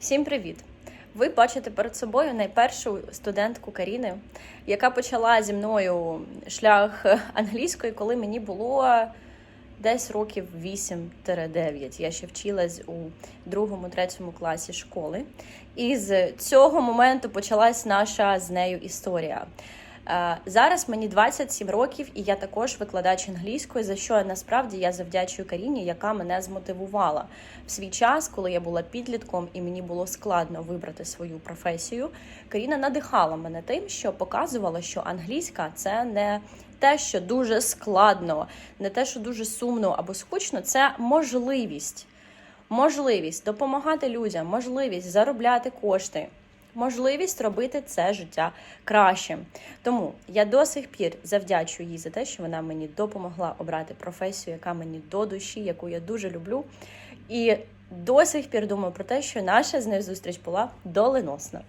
Всім привіт! Ви бачите перед собою найпершу студентку Каріни, яка почала зі мною шлях англійської, коли мені було десь років 8-9. Я ще вчилась у другому, третьому класі школи. І з цього моменту почалась наша з нею історія. Е, Зараз мені 27 років, і я також викладач англійської, за що насправді я завдячую Каріні, яка мене змотивувала в свій час, коли я була підлітком і мені було складно вибрати свою професію. Каріна надихала мене тим, що показувала, що англійська це не те, що дуже складно, не те, що дуже сумно або скучно, це можливість. Можливість допомагати людям, можливість заробляти кошти, можливість робити це життя кращим. Тому я до сих пір завдячую їй за те, що вона мені допомогла обрати професію, яка мені до душі, яку я дуже люблю. І до сих пір думаю про те, що наша з нею зустріч була доленосна.